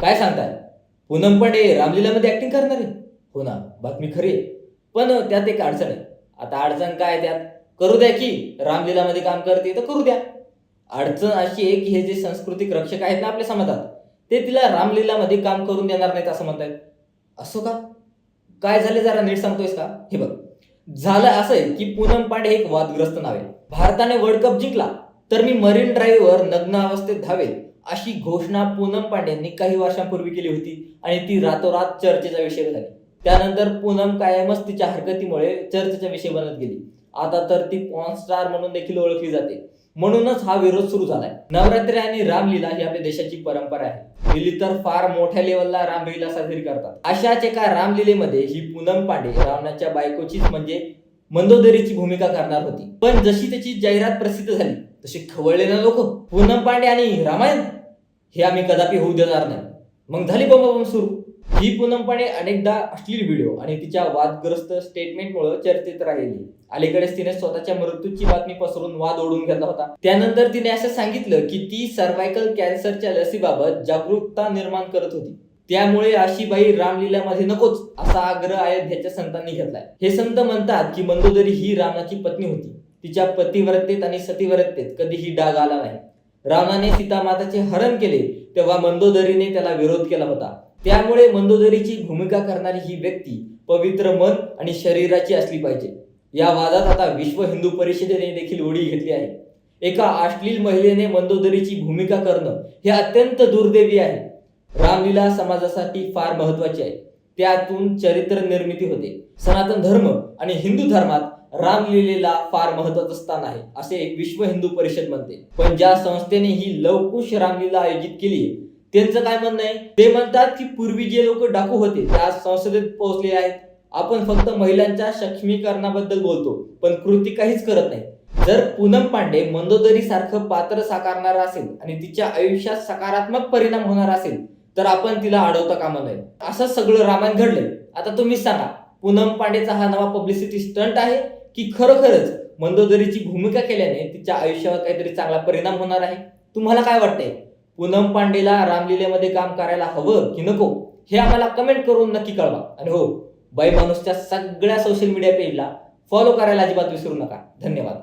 काय सांगताय? पूनम पांडे रामलीलामध्ये ऍक्टिंग करणार आहे? हो ना बातमी खरी आहे. पण त्यात एक अडचण आहे. आता अडचण काय आहे त्यात? करू द्या की रामलीलामध्ये काम करते तर करू द्या. अडचण अशी आहे की हे जे सांस्कृतिक रक्षक आहेत ना आपल्या समाजात ते तिला रामलीलामध्ये काम करून देणार नाहीत असं म्हणतायत. असो का? काय झाले जरा नीट सांगतोयस का? हे बघ. झालं असं आहे की पूनम पांडे हे एक वादग्रस्त नाव आहे. भारताने वर्ल्ड कप जिंकला तर मी मरीन ड्राईव्हवर नग्न अवस्थेत धावेल. अशी घोषणा पूनम पांडेंनी काही वर्षांपूर्वी केली होती आणि ती रातोरात चर्चेचा विषय झाली. त्यानंतर पूनम कायमच तिच्या हरकतीमुळे चर्चेचा विषय बनत गेली. आता तर ती पॉन स्टार म्हणून देखील ओळखली जाते. म्हणूनच हा विरोध सुरू झालाय. नवरात्री आणि रामलीला ही आपल्या देशाची परंपरा आहे. दिल्ली तर फार मोठ्या लेवलला रामलीला साजरी करतात. अशाच एका रामलीलेमध्ये ही पूनम पांडे रावणाच्या बायकोचीच म्हणजे मंदोदरीची भूमिका करणार होती. पण जशी त्याची जाहिरात प्रसिद्ध झाली तशी खवळले ना लोक पूनम पांडे आणि रामायण हे आम्ही कदापि होऊ देणार नाही. मग झाली बोंबाबोंब सुरू. ही पूनम पांडे अनेकदा अश्लील व्हिडिओ आणि तिच्या वादग्रस्त स्टेटमेंटमुळे चर्चेत राहिली. अलीकडेच तिने स्वतःच्या मृत्यूची बातमी पसरून वाद ओढून घेतला होता. त्यानंतर तिने असं सांगितलं की ती सर्वायकल कॅन्सरच्या लसीबाबत जागरूकता निर्माण करत होती. त्यामुळे अशी बाई रामलीलामध्ये नकोच असा आग्रह अयोध्याच्या संतांनी घेतलाय. हे संत म्हणतात की मंदोदरी ही रामाची पत्नी होती. तिच्या पतिव्रतेत आणि सतीव्रत्तेत कधीही डाग आला नाही. रामाने सीतामाताचे हरण केले तेव्हा मंदोदरीने त्याला विरोध केला होता. त्यामुळे मंदोदरीची भूमिका करणारी ही व्यक्ती पवित्र मन आणि शरीराची असली पाहिजे. या वादात आता विश्व हिंदू परिषदेने देखील उडी घेतली आहे. एका अश्लील महिलेने मंदोदरीची भूमिका करणं हे अत्यंत दुर्दैवी आहे. रामलीला समाजासाठी फार महत्वाची आहे. त्यातून चरित्र निर्मिती होते. सनातन धर्म आणि हिंदू धर्मात रामलीलेला फार महत्वाचं स्थान आहे असे विश्व हिंदू परिषद म्हणते. पण ज्या संस्थेने ही लवकुश रामलीला आयोजित केली त्यांचं काय म्हणणं आहे? ते म्हणतात की पूर्वी जे लोक डाकू होते ते आज संसदेत पोहोचले आहेत. आपण फक्त महिलांच्या सक्षमीकरणाबद्दल बोलतो पण कृती काहीच करत नाही. जर पूनम पांडे मंदोदरी सारखं पात्र साकारणार असेल आणि तिच्या आयुष्यात सकारात्मक परिणाम होणार असेल तर आपण तिला अडवता कामा नये. असं सगळं रामायण घडलंय. आता तुम्ही सांगा पूनम पांडेचा हा नवा पब्लिसिटी स्टंट आहे की खरोखरच मंदोदरीची भूमिका केल्याने तिच्या आयुष्यावर काहीतरी चांगला परिणाम होणार आहे? तुम्हाला काय वाटतंय? पूनम पांडेला रामलीलेमध्ये काम करायला हवं की नको? हे आम्हाला कमेंट करून नक्की कळवा. आणि हो बाई माणूसच्या सगळ्या सोशल मीडिया पेजला फॉलो करायला अजिबात विसरू नका. धन्यवाद.